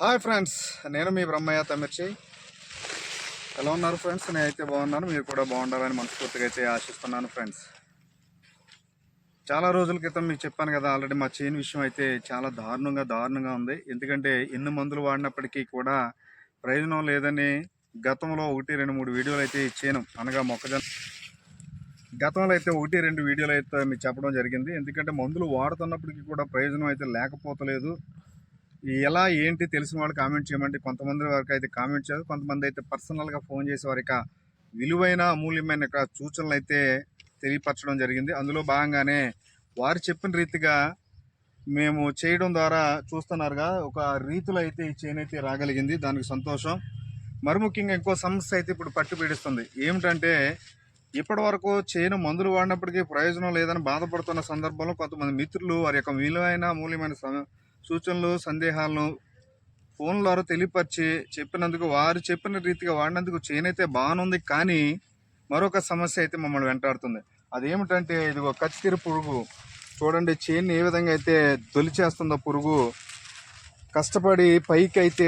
Hi friends నేను మీ బ్రహ్మయ్య తమిర్చి. ఎలా ఉన్నారు ఫ్రెండ్స్ నేనైతే బాగున్నాను మీరు కూడా బాగుండాలని మనస్ఫూర్తిగా అయితే ఆశిస్తున్నాను ఫ్రెండ్స్ చాలా రోజుల క్రితం మీకు చెప్పాను కదా ఆల్రెడీ మా చైన్ విషయం అయితే చాలా దారుణంగా దారుణంగా ఉంది. ఎందుకంటే ఎన్ని మందులు వాడినప్పటికీ కూడా ప్రయోజనం లేదని గతంలో ఒకటి రెండు మూడు వీడియోలు అయితే ఇచ్చాను. అనగా మొక్కజొన్న గతంలో అయితే ఒకటి రెండు వీడియోలు అయితే మీకు చెప్పడం జరిగింది. ఎందుకంటే మందులు వాడుతున్నప్పటికీ కూడా ప్రయోజనం అయితే లేకపోతలేదు. ఎలా ఏంటి తెలిసిన వాళ్ళు కామెంట్ చేయమంటే కొంతమంది వరకు అయితే కామెంట్ చేయదు కొంతమంది అయితే పర్సనల్గా ఫోన్ చేసే వారికి విలువైన అమూల్యమైన సూచనలు అయితే తెలియపరచడం జరిగింది. అందులో భాగంగానే వారు చెప్పిన రీతిగా మేము చేయడం ద్వారా చూస్తున్నారుగా ఒక రీతిలో అయితే ఈ చైన్ అయితే రాగలిగింది. దానికి సంతోషం. మరి ముఖ్యంగా ఇంకో సమస్య అయితే ఇప్పుడు పట్టుపీడిస్తుంది ఏమిటంటే ఇప్పటి వరకు చేయను మందులు వాడినప్పటికీ ప్రయోజనం లేదని బాధపడుతున్న సందర్భంలో కొంతమంది మిత్రులు వారి యొక్క విలువైన అమూల్యమైన సూచనలు సందేహాలను ఫోన్ ద్వారా తెలియపరిచి చెప్పినందుకు వారు చెప్పిన రీతిగా వాడినందుకు చేనైతే బాగానుంది కానీ మరొక సమస్య అయితే మమ్మల్ని వెంటాడుతుంది. అదేమిటంటే ఇదిగో కత్తిరి పురుగు. చూడండి చేన్ని ఏ విధంగా అయితే దొలిచేస్తుందో పురుగు. కష్టపడి పైకి అయితే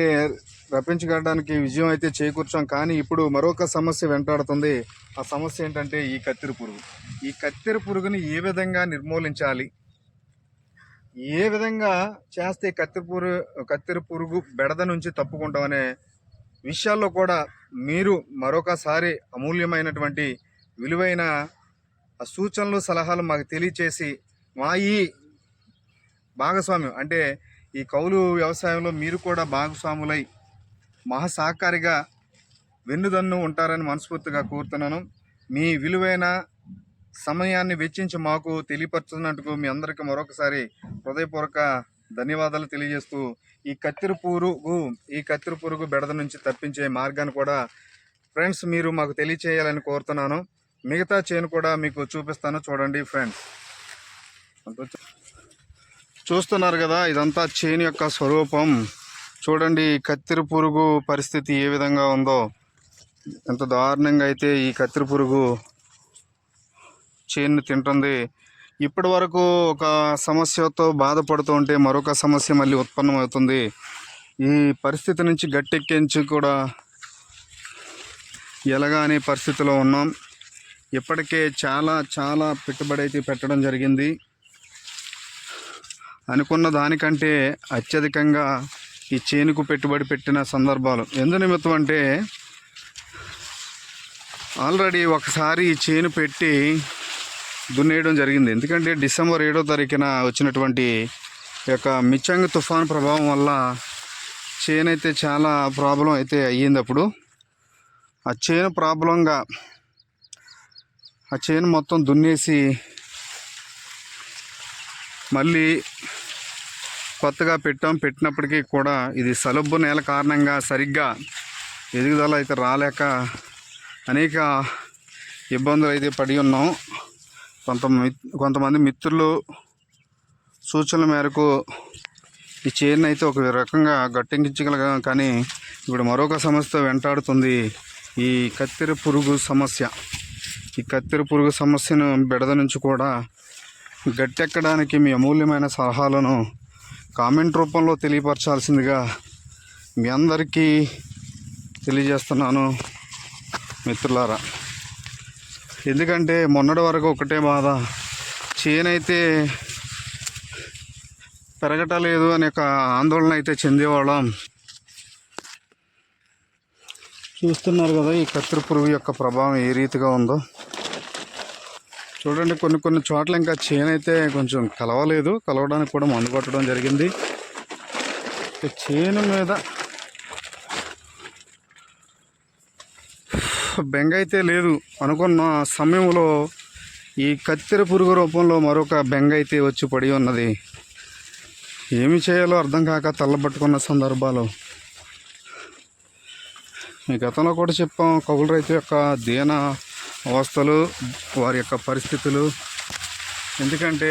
రప్పించగలడానికి విజయం అయితే చేకూర్చాం. కానీ ఇప్పుడు మరొక సమస్య వెంటాడుతుంది. ఆ సమస్య ఏంటంటే ఈ కత్తిరి పురుగు. ఈ కత్తిరి పురుగుని ఏ విధంగా నిర్మూలించాలి? ఏ విధంగా చేస్తే కత్తిరి పురుగు కత్తిరి పురుగు బెడద నుంచి తప్పుకుంటామనే విషయాల్లో కూడా మీరు మరొకసారి అమూల్యమైనటువంటి విలువైన సూచనలు సలహాలు మాకు తెలియచేసి మా ఈ భాగస్వామ్యం అంటే ఈ కౌలు వ్యవసాయంలో మీరు కూడా భాగస్వాములై మహాసహకారిగా వెన్నుదన్ను ఉంటారని మనస్ఫూర్తిగా కోరుతున్నాను. మీ విలువైన సమయాన్ని వెచ్చించి మాకు తెలియపరుచున్నట్టుకు మీ అందరికీ మరొకసారి హృదయపూర్వక ధన్యవాదాలు తెలియజేస్తూ ఈ కత్తిరి పురుగు ఈ కత్తిరి పురుగు బెడద నుంచి తప్పించే మార్గాన్ని కూడా ఫ్రెండ్స్ మీరు మాకు తెలియచేయాలని కోరుతున్నాను. మిగతా చేను కూడా మీకు చూపిస్తాను. చూడండి ఫ్రెండ్స్. చూస్తున్నారు కదా ఇదంతా చేను యొక్క స్వరూపం. చూడండి కత్తిరి పురుగు పరిస్థితి ఏ విధంగా ఉందో. ఎంత దారుణంగా అయితే ఈ కత్తిరి పురుగు చేను తింటుంది. ఇప్పటి వరకు ఒక సమస్యతో బాధపడుతూ ఉంటే మరొక సమస్య మళ్ళీ ఉత్పన్నమవుతుంది. ఈ పరిస్థితి నుంచి గట్టెక్కించి కూడా ఎలాగానే పరిస్థితిలో ఉన్నాం. ఇప్పటికే చాలా చాలా పెట్టుబడి అయితే పెట్టడం జరిగింది. అనుకున్న దానికంటే అత్యధికంగా ఈ చేనుకు పెట్టుబడి పెట్టిన సందర్భాలు. ఎందు నిమిత్తం అంటే ఆల్రెడీ ఒకసారి ఈ చేను పెట్టి దున్నేయడం జరిగింది. ఎందుకంటే డిసెంబర్ ఏడో తారీఖున వచ్చినటువంటి ఈ యొక్క మిచ్చంగ్ తుఫాన్ ప్రభావం వల్ల చేను అయితే చాలా ప్రాబ్లం అయితే అయ్యింది అప్పుడు. ఆ చేను ప్రాబ్లంగా ఆ చేను మొత్తం దున్నేసి మళ్ళీ కొత్తగా పెట్టాం. పెట్టినప్పటికీ కూడా ఇది సలుబ్బు నేల కారణంగా సరిగ్గా ఎదుగుదల అయితే రాలేక అనేక ఇబ్బందులు అయితే పడి ఉన్నాం. కొంత మిత్- కొంతమంది మిత్రులు సూచనల మేరకు ఈ చైన్ అయితే ఒక రకంగా గట్టెక్కించగలగా కానీ ఇప్పుడు మరొక సమస్య వెంటాడుతుంది ఈ కత్తెర పురుగు సమస్య. ఈ కత్తెర పురుగు సమస్యను బెడద నుంచి కూడా గట్టెక్కడానికి మీ అమూల్యమైన సలహాలను కామెంట్ రూపంలో తెలియపరచాల్సిందిగా మీ అందరికీ తెలియజేస్తున్నాను మిత్రులారా. ఎందుకంటే మొన్నటి వరకు ఒకటే బాధ. చేనైతే పెరగటలేదు అనే ఒక ఆందోళన అయితే చెందేవాళ్ళం. చూస్తున్నారు కదా ఈ కత్తిరి పురుగు యొక్క ప్రభావం ఏ రీతిగా ఉందో. చూడండి కొన్ని కొన్ని చోట్ల ఇంకా చేను అయితే కొంచెం కలవలేదు. కలవడానికి కూడా మందు కొట్టడం జరిగింది. ఈ చేను మీద బెంగ అయితే లేదు. అనుకున్న సమయంలో ఈ కత్తెర పురుగు రూపంలో మరొక బెంగ అయితే వచ్చి పడి ఉన్నది. ఏమి చేయాలో అర్థం కాక తల్లబట్టుకున్న సందర్భాలు. ఈ గతంలో కూడా చెప్పాం కవుల రైతు యొక్క దీన అవస్థలు వారి యొక్క పరిస్థితులు. ఎందుకంటే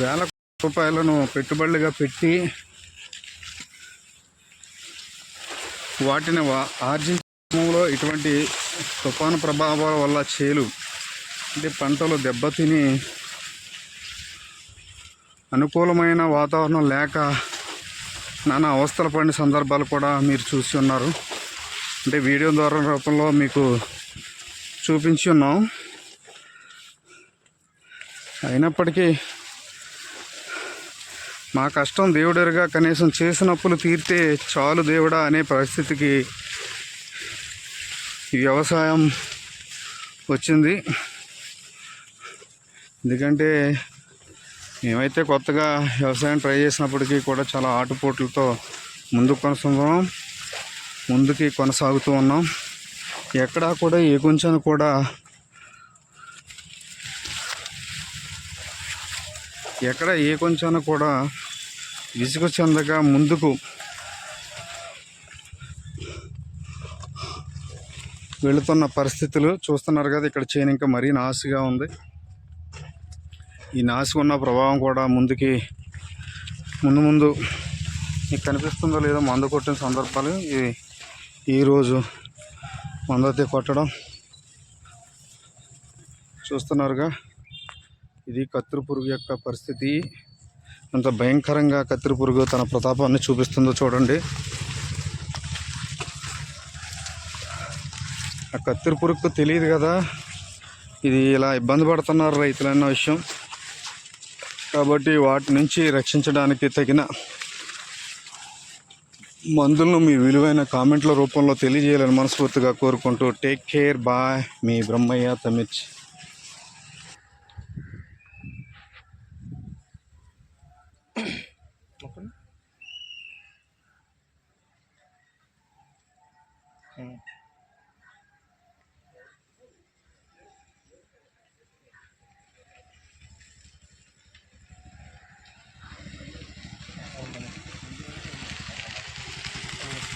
వేల రూపాయలను పెట్టుబడులుగా పెట్టి వాటిని ఆర్జించ గ్రామంలో ఇటువంటి తుఫాను ప్రభావాల వల్ల చేలు అంటే పంటలు దెబ్బతిని అనుకూలమైన వాతావరణం లేక నానా అవస్థలు పడిన సందర్భాలు కూడా మీరు చూసి ఉన్నారు. అంటే వీడియో ద్వారా రూపంలో మీకు చూపించి ఉన్నాం. అయినప్పటికీ మా కష్టం దేవుడెరుగా కనీసం చేసినప్పులు తీరితే చాలు దేవుడా అనే పరిస్థితికి వ్యవసాయం వచ్చింది. ఎందుకంటే మేమైతే కొత్తగా వ్యవసాయం ట్రై చేసినప్పటికీ కూడా చాలా ఆటుపోట్లతో ముందుకు కొనసాగుతున్నాం. ముందుకి కొనసాగుతూ ఉన్నాం. ఎక్కడా కూడా ఏ కొంచెం కూడా ఎక్కడ ఏ కొంచెం కూడా విసుగు చెందగా ముందుకు వెళుతున్న పరిస్థితులు చూస్తున్నారు కదా ఇక్కడ చేను ఇంకా మరీ నాసుగా ఉంది. ఈ నాసు ఉన్న ప్రభావం కూడా ముందుకి ముందు ముందు మీకు కనిపిస్తుందో లేదో మందు కొట్టిన సందర్భాలు ఈ ఈరోజు మందతే కొట్టడం చూస్తున్నారుగా. ఇది కత్తిరి పురుగు యొక్క పరిస్థితి. ఎంత భయంకరంగా కత్తిరి పురుగు తన ప్రతాపాన్ని చూపిస్తుందో చూడండి. ఆ కత్తిరి పురుగు తెలియదు కదా. ఇది ఇలా ఇబ్బంది పడుతున్నారు రైతులన్న విషయం. కాబట్టి వాటి నుంచి రక్షించడానికి తగిన మందులను మీ విలువైన కామెంట్ల రూపంలో తెలియజేయాలని మనస్ఫూర్తిగా కోరుకుంటూ టేక్ కేర్ బాయ్ మీ బ్రహ్మయ్య తమిచ్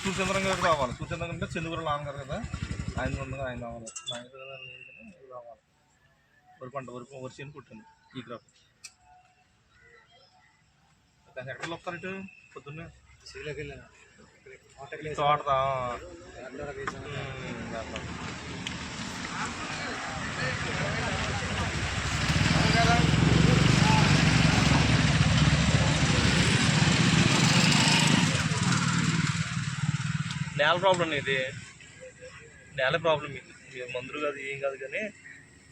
సూచంద్రం గారికి రావాలి. సూచంద్రం అంటే చంద్రగురు నాన్నగారు కదా. ఆయన ఉండగా ఆయన రావాలి. నా ఇంటి దగ్గర లేదు కానీ ఇది రావాలి. వరి పంట వరి వరి చేను పుట్టింది ఈ క్రాప్. దాని ఎక్కడ వస్తారంటే పొద్దున్నే? దాంట్లో. నేల ప్రాబ్లం ఇది. నేల ప్రాబ్లం ఇది. మందులు కాదు ఏం కాదు కానీ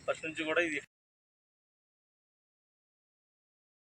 ఫస్ట్ నుంచి కూడా ఇది